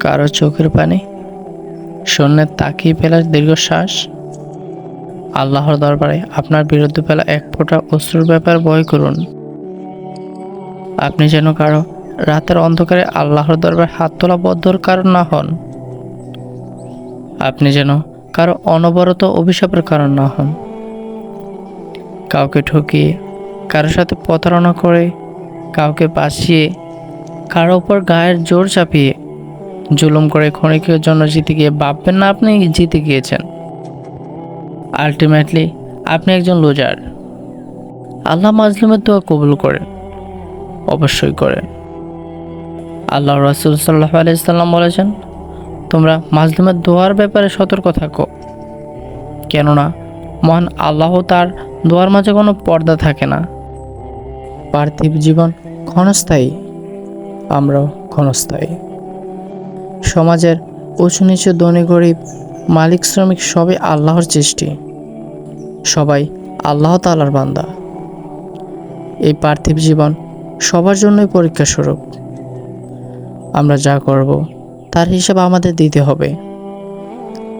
কারও চোখের পানি, শূন্যের তাকিয়ে ফেলা দীর্ঘশ্বাস, আল্লাহর দরবারে আপনার বিরুদ্ধে ফেলা এক ফোঁটা অশ্রুর ব্যাপার ভয় করুন। আপনি যেন কারও রাতের অন্ধকারে আল্লাহর দরবারে হাত তোলা বদ্ধর কারণ না হন। আপনি যেন কারও অনবরত অভিশাপের কারণ না হন। কাউকে ঠকিয়ে, কারোর সাথে প্রতারণা করে, কাউকে বাঁচিয়ে কারও ওপর গায়ের জোর চাপিয়ে জুলুম করে ক্ষণিকের জন্য জিতে গিয়ে ভাববেন না আপনি, জিতে গিয়েছেন। আলটিমেটলি আপনি একজন লুজার আল্লাহ মাজলুমের দোয়া কবুল করেন, অবশ্যই করেন। আল্লাহ রসুল সাল্লাহ আলাইসাল্লাম বলেছেন, তোমরা মাজলুমের দোয়ার ব্যাপারে সতর্ক থাকো। কেননা, মহান আল্লাহ তার দোয়ার মাঝে কোনো পর্দা থাকে না। পার্থিব জীবন ক্ষণস্থায়ী। আমরাও ক্ষণস্থায়ী। সমাজের উঁচু নিচু ধনী গরিব, মালিক শ্রমিক সবই আল্লাহর সৃষ্টি। সবাই আল্লাহ তালার বান্দা। এই পার্থিব জীবন সবার জন্যই পরীক্ষা স্বরূপ। আমরা যা করব, তার হিসাব আমাদের দিতে হবে।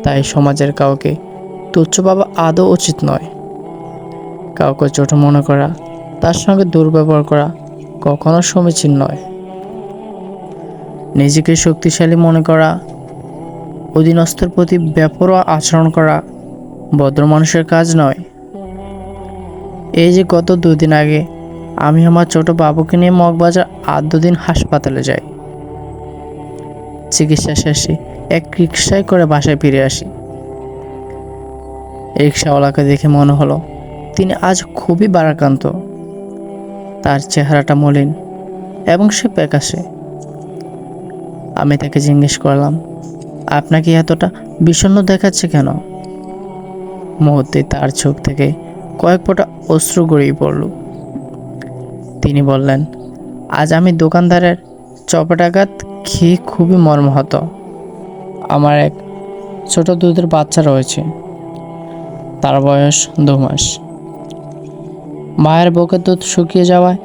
তাই সমাজের কাউকে তুচ্ছ ভাবা আদৌ উচিত নয়। কাউকে ছোট মনে করা, তার সঙ্গে দুর্ব্যবহার করা কখনো সমীচীন নয়। নিজেকে শক্তিশালী মনে করা, অধীনস্থর প্রতি ব্যাপরোয়া আচরণ করা ভদ্র মানুষের কাজ নয়। এই যে গত দুদিন আগে আমি আমার ছোট বাবুকে নিয়ে মগবাজার আট দুদিন হাসপাতালে যাই। চিকিৎসা শেষে এক রিক্সায় করে বাসায় ফিরে আসি। রিক্সাওয়ালাকে দেখে মনে হলো, তিনি আজ খুবই বারাক্রান্ত তার চেহারাটা মলিন এবং সে প্যাকাশে। আমি তাকে জিজ্ঞেস করলাম, আপনাকে এতটা বিষণ্ণ দেখাচ্ছে কেন? মুহূর্তে তার চোখ থেকে কয়েক ফোঁটা অশ্রু গড়িয়ে পড়ল। তিনি বললেন, আজ আমি দোকানদারের চপেটাঘাত খেয়ে খুবই মর্মাহত। আমার এক ছোট দুধের বাচ্চা রয়েছে। তার বয়স দু মাস। মায়ের বুকের দুধ শুকিয়ে যাওয়ায়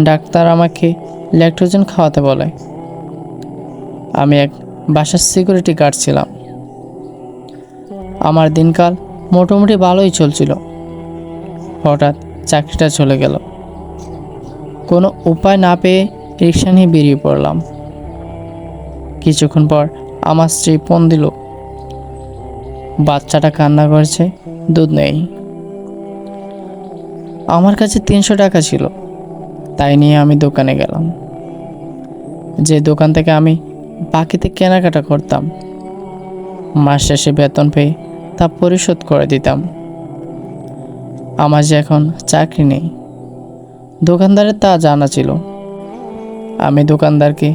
ডাক্তার আমাকে ল্যাকটোজেন খাওয়াতে বলে। আমি এক বাসার সিকিউরিটি গার্ড ছিলাম। আমার দিনকাল মোটামুটি ভালোই চলছিল। হঠাৎ চাকরিটা চলে গেল। কোনো উপায় না পেয়ে রিক্সা নিয়ে বেরিয়ে পড়লাম। কিছুক্ষণ পর আমার স্ত্রী ফোন দিল। বাচ্চাটা কান্না করছে, দুধ নেই। আমার কাছে তিনশো টাকা ছিল। তাই নিয়ে আমি দোকানে গেলাম। যে দোকান থেকে আমি বাকিতে কেনাকাটা করতাম। মাস শেষে বেতন পেয়ে তা পরিশোধ করে দিতাম। আমার যে এখন চাকরি নেই। দোকানদারের তা জানা ছিল। আমি দোকানদারকে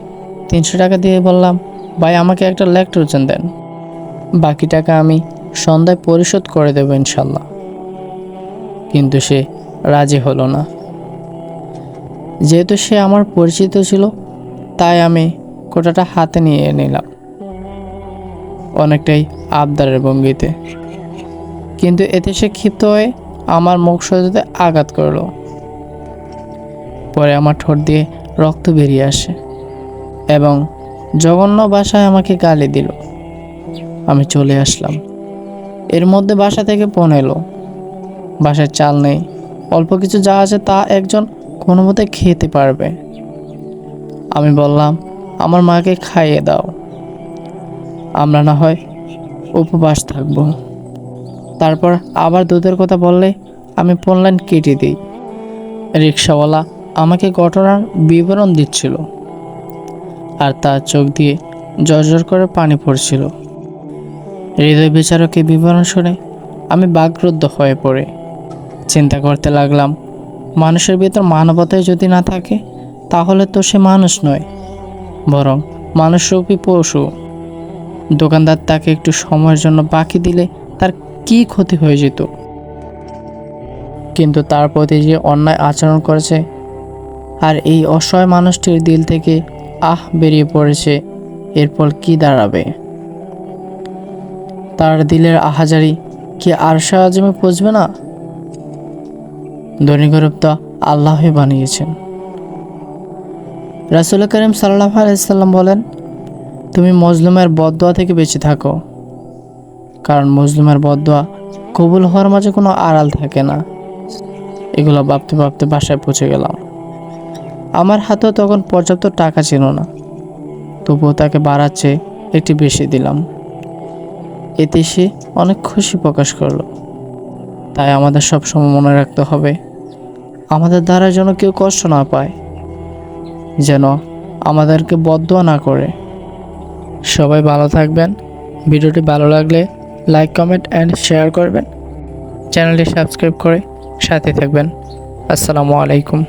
তিনশো টাকা দিয়ে বললাম, ভাই, আমাকে একটা ল্যাকটোজেন দেন। বাকি টাকা আমি সন্ধ্যায় পরিশোধ করে দেবো ইনশাল্লাহ। কিন্তু সে রাজি হলো না। যেহেতু সে আমার পরিচিত ছিল, তাই আমি কোটাটা হাতে নিয়ে নিলাম। অনেকটাই আবদারের ভঙ্গিতে। কিন্তু এতে সে ক্ষিপ্ত হয়ে আমার মুখ সজাতে আঘাত করল। পরে আমার ঠোঁট দিয়ে রক্ত বেরিয়ে আসে এবং জঘন্য বাসায় আমাকে গালি দিল। আমি চলে আসলাম। এর মধ্যে বাসা থেকে ফোন এলো। বাসায় চাল নেই। অল্প কিছু যা আছে তা একজন কোনো মতে খেতে পারবে। আমি বললাম আমার মাকে খাইয়ে দাও। আমরা না হয় উপবাস থাকব। তারপর আবার দুধের কথা বললে আমি ফোন লাইন কেটে দিই। রিক্সাওয়ালা আমাকে ঘটনার বিবরণ দিচ্ছিল আর তার চোখ দিয়ে জর্জর করে পানি পড়ছিল। হৃদয় বিচারকের বিবরণ শুনে আমি বাগরুদ্ধ হয়ে পড়ে। চিন্তা করতে লাগলাম, মানুষের ভিতর মানবতায় যদি না থাকে, তাহলে তো সে মানুষ নয়। বরং মানুষরূপী পশু। দোকানদার তাকে একটু সময়ের জন্য বাকি দিলে তার কি ক্ষতি হয়ে যেত। কিন্তু তার প্রতি যে অন্যায় আচরণ করেছে, আর এই অসহায় মানুষটির দিল থেকে আহ বেরিয়ে পড়েছে এরপর কি দাঁড়াবে? তার দিলের আহাজারি কি আর সাহায্যে পৌঁছবে না? ধনী গরিব তো আল্লাহই বানিয়েছেন। রাসুল করিম সাল্লাহ আলাইসাল্লাম বলেন, তুমি মজলুমের বদদোয়া থেকে বেঁচে থাকো। কারণ মজলুমের বদদোয়া কবুল হওয়ার মাঝে কোনো আড়াল থাকে না। এগুলো ভাবতে ভাবতে বাসায় পৌঁছে গেলাম। আমার হাতেও তখন পর্যাপ্ত টাকা ছিল না। তবুও তাকে বাড়াচ্ছে একটি বেশি দিলাম। এতে সে অনেক খুশি প্রকাশ করল। তাই আমাদের সবসময় মনে রাখতে হবে, আমাদের দ্বারা যেন কেউ কষ্ট না পায়। যেন আমাদেরকে বদ্ধ না করে। সবাই ভালো থাকবেন। ভিডিওটি ভালো লাগলে লাইক কমেন্ট অ্যান্ড শেয়ার করবেন। চ্যানেলটি সাবস্ক্রাইব করে সাথে থাকবেন। আসসালামু আলাইকুম।